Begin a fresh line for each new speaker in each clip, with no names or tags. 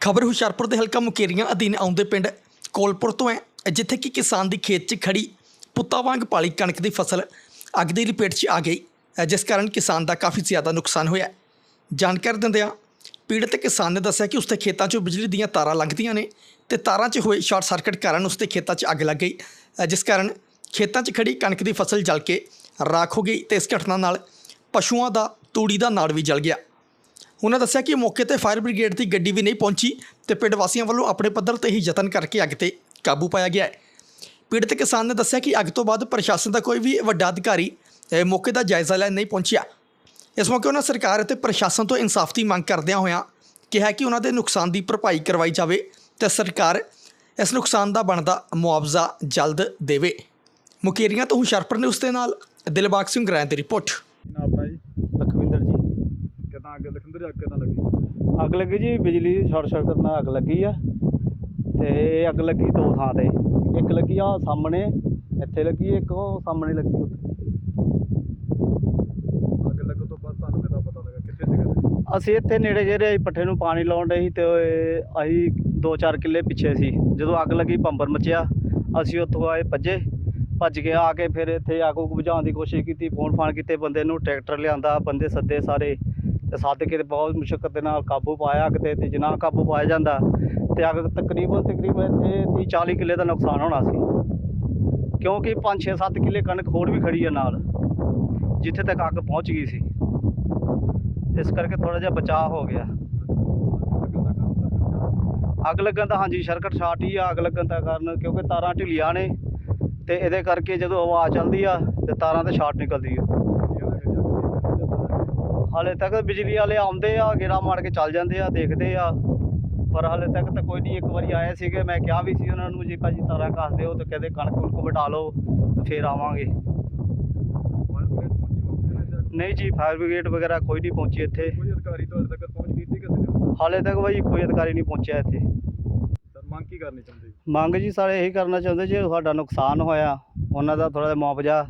ਖਬਰ ਹੁਸ਼ਿਆਰਪੁਰ ਦੇ ਹਲਕਾ ਮੁਕੇਰੀਆਂ ਅਧੀਨ ਆਉਂਦੇ ਪਿੰਡ ਕੋਲਪੁਰ ਤੋਂ ਹੈ, ਜਿੱਥੇ ਕਿ ਕਿਸਾਨ ਦੀ ਖੇਤ 'ਚ ਖੜੀ ਪੁੱਤਾਂ ਵਾਂਗ ਪਾਲੀ ਕਣਕ ਦੀ ਫਸਲ ਅੱਗ ਦੀ ਲਪੇਟ 'ਚ ਆ ਗਈ ਜਿਸ ਕਾਰਨ ਕਿਸਾਨ ਦਾ ਕਾਫੀ ਜ਼ਿਆਦਾ ਨੁਕਸਾਨ ਹੋਇਆ। ਜਾਣਕਾਰੀ ਦਿੰਦਿਆਂ ਪੀੜਤ ਕਿਸਾਨ ਨੇ ਦੱਸਿਆ ਕਿ ਉਸਦੇ ਖੇਤਾਂ 'ਚੋਂ ਬਿਜਲੀ ਦੀਆਂ ਤਾਰਾਂ ਲੰਘਦੀਆਂ ਨੇ ਤੇ ਤਾਰਾਂ 'ਚ ਹੋਏ ਸ਼ਾਰਟ ਸਰਕਟ ਕਾਰਨ ਉਸਦੇ ਖੇਤਾਂ 'ਚ ਅੱਗ ਲੱਗ ਗਈ ਜਿਸ ਕਾਰਨ ਖੇਤਾਂ 'ਚ ਖੜੀ ਕਣਕ ਦੀ ਫਸਲ ਜਲ ਕੇ ਰਾਖ ਹੋ ਗਈ ਤੇ ਇਸ ਘਟਨਾ ਨਾਲ ਪਸ਼ੂਆਂ ਦਾ ਤੂੜੀ ਦਾ ਨਾੜ ਵੀ ਜਲ ਗਿਆ। ਉਹਨਾਂ ਦੱਸਿਆ ਕਿ ਮੌਕੇ ਤੇ ਫਾਇਰ ਬ੍ਰਿਗੇਡ ਦੀ ਗੱਡੀ ਵੀ ਨਹੀਂ ਪਹੁੰਚੀ ਤੇ ਪਿੰਡ ਵਾਸੀਆਂ ਵੱਲੋਂ ਆਪਣੇ ਪੱਧਰ ਤੇ ਹੀ ਯਤਨ ਕਰਕੇ ਅੱਗ ਤੇ ਕਾਬੂ ਪਾਇਆ ਗਿਆ ਹੈ। ਪੀੜਤ ਕਿਸਾਨ ਨੇ ਦੱਸਿਆ ਕਿ ਅੱਗ ਤੋਂ ਬਾਅਦ ਪ੍ਰਸ਼ਾਸਨ ਦਾ ਕੋਈ ਵੀ ਵੱਡਾ ਅਧਿਕਾਰੀ ਮੌਕੇ ਦਾ ਜਾਇਜ਼ਾ ਲੈਣ ਨਹੀਂ ਪਹੁੰਚਿਆ। ਇਸ ਮੌਕੇ ਉਹਨਾਂ ਸਰਕਾਰ ਅਤੇ ਪ੍ਰਸ਼ਾਸਨ ਤੋਂ ਇਨਸਾਫ ਦੀ ਮੰਗ ਕਰਦਿਆਂ ਹੋਇਆਂ ਕਿਹਾ ਕਿ ਉਹਨਾਂ ਦੇ ਨੁਕਸਾਨ ਦੀ ਭਰਪਾਈ ਕਰਵਾਈ ਜਾਵੇ ਤੇ ਸਰਕਾਰ ਇਸ ਨੁਕਸਾਨ ਦਾ ਬਣਦਾ ਮੁਆਵਜ਼ਾ ਜਲਦ ਦੇਵੇ। ਮੁਕੇਰੀਆਂ ਤੋਂ ਹੁਸ਼ਿਆਰਪੁਰ ਨੇ ਉਸ ਦੇ ਨਾਲ ਦਿਲਬਾਗ ਸਿੰਘ ਗ੍ਰਾਂ ਦੀ ਰਿਪੋਰਟ
ਨਾ ਆਪਣਾ ਜੀ
ਲਖਵਿੰਦਰ ਜੀ
ਕਿਦਾਂ ਅੱਗੇ ਲਖਿੰਦਰ ਅੱਗ ਕਿਦਾਂ ਲੱਗੀ।
ਅੱਗ ਲੱਗੀ ਜੀ ਬਿਜਲੀ ਦੀ ਸ਼ਾਰਟ ਸਰਕਟ ਨਾਲ ਅੱਗ ਲੱਗੀ ਆ। ਤੇ ਇਹ ਅੱਗ ਲੱਗੀ ਦੋ ਥਾਂ ਤੇ। ਇੱਕ ਲੱਗੀ ਆ ਸਾਹਮਣੇ ਇੱਥੇ ਲੱਗੀ ਇੱਕ ਉਹ ਸਾਹਮਣੇ ਲੱਗੀ ਉੱਥੇ।
ਅੱਗ ਲੱਗਣ ਤੋਂ ਬਾਅਦ ਤੁਹਾਨੂੰ ਕਿਦਾਂ ਪਤਾ ਲੱਗਾ? ਕਿੱਥੇ ਜਗ੍ਹਾ ਤੇ
ਅਸੀਂ ਇੱਥੇ ਨੇੜੇ ਜਿਹੜੇ ਅਸੀਂ ਪੱਠੇ ਨੂੰ ਪਾਣੀ ਲਾਉਣ ਦੇ ਸੀ ਤੇ ਅਸੀਂ 2-4 ਕਿੱਲੇ ਪਿੱਛੇ ਸੀ। ਜਦੋਂ ਅੱਗ ਲੱਗੀ ਪੰਬਰ ਮਚਿਆ। ਅਸੀਂ ਉੱਥੋਂ ਆਏ ਭੱਜੇ। ਭੱਜ ਕੇ ਆ ਕੇ ਫਿਰ ਇੱਥੇ ਅੱਗ ਉੱਗ ਬੁਝਾਉਣ ਦੀ ਕੋਸ਼ਿਸ਼ ਕੀਤੀ ਫੋਨ ਫਾਨ ਕੀਤੇ ਬੰਦੇ ਨੂੰ ਟਰੈਕਟਰ ਲਿਆਂਦਾ ਬੰਦੇ ਸੱਦੇ ਸਾਰੇ। ਤੇ ਸੱਦ ਕੇ ਤੇ ਬਹੁਤ ਮੁਸ਼ਕਲ ਦੇ ਨਾਲ ਕਾਬੂ ਪਾਇਆ ਕਿਤੇ ਤੇ ਤੇ ਕਾਬੂ ਪਾਇਆ ਜਾਂਦਾ ਤੇ ਅੱਗ ਤਕਰੀਬਨ ਤਕਰੀਬਨ ਇੱਥੇ 30-40 ਕਿੱਲੇ ਦਾ ਨੁਕਸਾਨ ਹੋਣਾ ਸੀ। ਕਿਉਂਕਿ 5-6-7 ਕਿੱਲੇ ਕਣਕ ਹੋਰ ਵੀ ਖੜੀ ਆ ਨਾਲ, ਜਿੱਥੇ ਤੱਕ ਅੱਗ ਪਹੁੰਚ ਗਈ ਸੀ। ਇਸ ਕਰਕੇ ਥੋੜਾ ਜਿਹਾ ਬਚਾਅ ਹੋ ਗਿਆ।
ਅੱਗ ਲੱਗਣ ਦਾ ਕਾਰਨ
ਅੱਗ ਲੱਗਣ ਦਾ ਹਾਂਜੀ ਸਰਕਟ ਸ਼ਾਰਟ ਹੀ ਆ, ਅੱਗ ਲੱਗਣ ਦਾ ਕਾਰਨ ਕਿਉਂਕਿ ਤਾਰਾਂ ਢਿੱਲੀਆਂ ਨੇ ਤੇ ਇਹਦੇ ਕਰਕੇ ਜਦੋਂ ਹਵਾ ਚੱਲਦੀ ਆ ਤੇ ਤਾਰਾਂ ਤੇ ਸ਼ਾਰਟ ਨਿਕਲਦੀ ਆ। ਹਾਲੇ ਤੱਕ ਬਿਜਲੀ ਵਾਲੇ ਆਉਂਦੇ ਆ ਗੇੜਾ ਮਾਰ ਕੇ ਚੱਲ ਜਾਂਦੇ ਆ ਦੇਖਦੇ ਆ। ਪਰ ਹਾਲੇ ਤੱਕ ਤਾਂ ਕੋਈ ਨਹੀਂ ਇੱਕ ਵਾਰੀ ਆਏ ਸੀਗੇ ਮੈਂ ਕਿਹਾ ਵੀ ਸੀ ਉਹਨਾਂ ਨੂੰ ਜੀ ਭਾਜੀ ਤਾਰਾਂ ਕੱਸ ਦਿਓ ਤੇ ਕਹਿੰਦੇ ਕਣਕ ਕੁਣਕ ਵਟਾ ਲਓ ਤੇ ਫੇਰ ਆਵਾਂਗੇ। ਨਹੀਂ ਜੀ ਫਾਇਰ ਬ੍ਰਿਗੇਡ ਵਗੈਰਾ ਕੋਈ ਨਹੀਂ ਪਹੁੰਚੀ ਇੱਥੇ।
ਕੋਈ ਅਧਿਕਾਰੀ ਤੁਹਾਡੇ ਤੱਕ ਪਹੁੰਚ ਕੀਤੀ ਕਿਸੇ ਨੇ?
ਹਾਲੇ ਤੱਕ ਭਾਈ ਕੋਈ ਅਧਿਕਾਰੀ ਨਹੀਂ ਪਹੁੰਚਿਆ ਇੱਥੇ।
ਸਰ ਮੰਗ ਕੀ ਕਰਨੀ ਚਾਹੁੰਦੇ
ਮੰਗ ਜੀ ਸਾਰੇ ਇਹੀ ਕਰਨਾ ਚਾਹੁੰਦੇ ਜੇ ਸਾਡਾ ਨੁਕਸਾਨ ਹੋਇਆ ਉਹਨਾਂ ਦਾ ਥੋੜਾ ਜਿਹਾ ਮੁਆਵਜ਼ਾ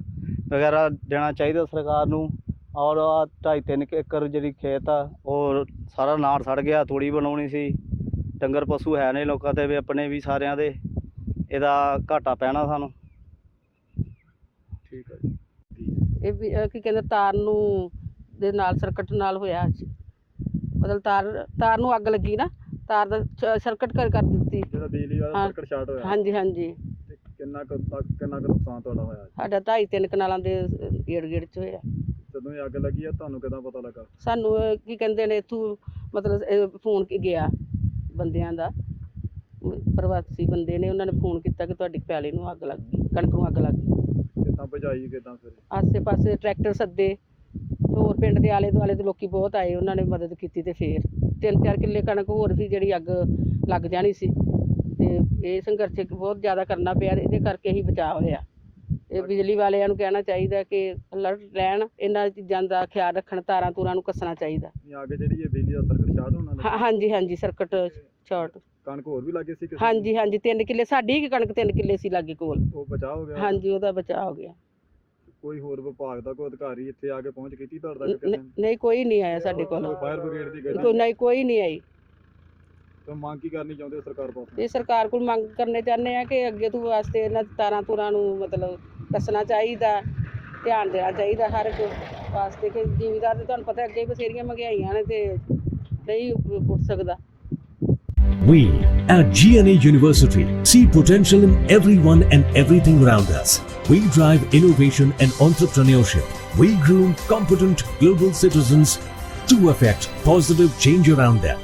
ਵਗੈਰਾ ਦੇਣਾ ਚਾਹੀਦਾ ਸਰਕਾਰ ਨੂੰ। ਔਰ ਆਹ ਢਾਈ ਤਿੰਨ ਏਕੜ ਜਿਹੜੀ ਖੇਤ ਆ ਉਹ ਸਾਰਾ ਨਾੜ ਸੜ ਗਿਆ ਤੂੜੀ ਬਣਾਉਣੀ ਸੀ। ਡੰਗਰ ਪਸ਼ੂ ਹੈ ਨੇ ਲੋਕਾਂ ਦੇ ਵੀ ਆਪਣੇ ਵੀ ਸਾਰਿਆਂ ਦੇ। ਇਹਦਾ ਘਾਟਾ ਪੈਣਾ ਸਾਨੂੰ।
ਠੀਕ ਹੈ ਜੀ।
ਇਹ ਵੀ ਅਹ ਕੀ ਕਹਿੰਦੇ ਤਾਰ ਨੂੰ ਦੇ ਨਾਲ ਸਰਕਟ ਨਾਲ ਹੋਇਆ ਸੀ। ਮਤਲਬ ਤਾਰ ਤਾਰ ਨੂੰ ਅੱਗ ਲੱਗੀ ਨਾ ਤਾਰ ਦਾ ਸਰਕਟ ਕਰ ਕਰ ਦਿੱਤੀ।
ਜਿਹੜਾ ਬਿਜਲੀ ਵਾਲਾ
ਹਾਂ।
ਸਰਕਟ ਸ਼ਾਰਟ ਹੋਇਆ।
ਹਾਂਜੀ ਹਾਂਜੀ।
ਤੇ ਕਿੰਨਾ ਕੁ ਕਿੰਨਾ ਕੁ ਨੁਕਸਾਨ ਤੁਹਾਡਾ ਹੋਇਆ
ਸਾਡਾ ਢਾਈ ਤਿੰਨ ਕਨਾਲਾਂ ਦੇ ਗੇੜ ਗੇੜ ਚ ਹੋਇਆ।
ਜਦੋਂ ਇਹ ਅੱਗ ਲੱਗੀ ਆ ਤੁਹਾਨੂੰ ਕਿਦਾਂ ਪਤਾ ਲੱਗਾ?
ਸਾਨੂੰ ਅਹ ਕੀ ਕਹਿੰਦੇ ਨੇ ਇੱਥੋਂ ਮਤਲਬ ਇਹ ਫੋਨ ਕੀ ਗਿਆ ਬੰਦਿਆਂ ਦਾ। ਪ੍ਰਵਾਸੀ ਬੰਦੇ ਨੇ ਉਹਨਾਂ ਨੇ ਫੋਨ ਕੀਤਾ ਕਿ ਤੁਹਾਡੀ ਪੈਲੀ ਨੂੰ ਅੱਗ ਲੱਗ ਗਈ ਕਣਕ ਨੂੰ ਅੱਗ ਲੱਗ ਗਈ।
ਕਿਦਾਂ ਬੁਝਾਈ ਕਿਦਾਂ ਫਿਰ?
ਆਸੇ ਪਾਸੇ ਟਰੈਕਟਰ ਸੱਦੇ ਹੋਰ ਪਿੰਡ ਦੇ ਆਲੇ ਦੁਆਲੇ ਦੇ ਲੋਕੀ ਬਹੁਤ ਆਏ ਉਹਨਾਂ ਨੇ ਮਦਦ ਕੀਤੀ ਤੇ ਫੇਰ। ਤਿੰਨ ਚਾਰ ਕਿੱਲੇ ਕਣਕ ਹੋਰ ਸੀ ਜਿਹੜੀ ਅੱਗ ਲੱਗ ਜਾਣੀ ਸੀ। ਤੇ ਇਹ ਸੰਘਰਸ਼ ਬਹੁਤ ਜ਼ਿਆਦਾ ਕਰਨਾ ਪਿਆ ਇਹਦੇ ਕਰਕੇ ਹੀ ਬਚਾਅ ਹੋਇਆ। ਇਹ ਬਿਜਲੀ ਵਾਲਿਆਂ ਨੂੰ ਕਹਿਣਾ ਚਾਹੀਦਾ ਕਿ ਅਲਰਟ ਰਹਿਣ ਇਹਨਾਂ ਚੀਜ਼ਾਂ ਦਾ ਖਿਆਲ ਰੱਖਣ ਤਾਰਾਂ ਤੂਰਾਂ ਨੂੰ ਕੱਸਣਾ ਚਾਹੀਦਾ।
ਨਹੀਂ ਅੱਗ ਜਿਹੜੀ ਇਹ ਬਿਜਲੀ ਦਾ ਸਰਕਟ ਸ਼ਾਰਟ ਹੋਣਾ
ਹਾਂ- ਹਾਂਜੀ ਹਾਂਜੀ ਸਰਕਟ ਸ਼ਾਰਟ
ਕਣਕ ਹੋਰ ਵੀ ਲੱਗੇ ਸੀ ਕਿਸੇ ਦੀ?
ਹਾਂਜੀ ਹਾਂਜੀ ਤਿੰਨ ਕਿੱਲੇ ਸਾਡੀ ਹੀ ਕਣਕ ਤਿੰਨ ਕਿੱਲੇ ਸੀ ਲਾਗੇ ਕੋਲ।
ਉਹ ਬਚਾਅ ਹੋ ਗਿਆ?
ਹਾਂਜੀ ਉਹਦਾ ਬਚਾਅ ਹੋ ਗਿਆ।
ਕੋਈ ਹੋਰ ਵਿਭਾਗ ਦਾ ਕੋਈ ਅਧਿਕਾਰੀ ਇੱਥੇ ਆ ਕੇ ਪਹੁੰਚ ਕੀਤੀ ਤੁਹਾਡੇ ਤੱਕ
ਨ-
ਕਿਸੇ
ਨ- ਨਹੀਂ ਕੋਈ ਨਹੀਂ ਆਇਆ ਸਾਡੇ ਕੋਲ।
ਕੋਈ ਫਾਇਰ ਬ੍ਰਿਗੇਡ ਦੀ
ਕੋਈ
ਗੱਡੀ
ਨਹੀਂ ਕੋਈ ਨਹੀਂ ਆਈ।
ਤਾਂ ਮੰਗ ਕੀ ਕਰਨੀ ਚਾਹੁੰਦੇ ਹੋ ਸਰਕਾਰ ਪਾਸੋਂ
ਇਹ ਸਰਕਾਰ ਕੋਲ ਮੰਗ ਕਰਨੇ ਚਾਹੁੰਦੇ ਆ ਕਿ ਅੱਗੇ ਤੋਂ ਵਾਸਤੇ ਇਹਨਾਂ ਤਾਰਾਂ ਤੂਰਾਂ ਨੂੰ ਮਤਲਬ ਕੱਸਣਾ ਚਾਹੀਦਾ ਧਿਆਨ ਦੇਣਾ ਚਾਹੀਦਾ ਹਰ ਇੱਕ ਵਾਸਤੇ ਕਿ ਜ਼ਿਮੀਦਾਰ ਤੇ ਤੁਹਾਨੂੰ ਪਤਾ ਅੱਗੇ ਬਥੇਰੀਆਂ ਮਹਿੰਗਾਈਆਂ ਨੇ ਤੇ ਨਹੀਂ ਪੁੱਟ ਸਕਦਾ
We at GNA University see potential in everyone and everything around us. We drive innovation and entrepreneurship. We groom competent global citizens to affect positive change around them.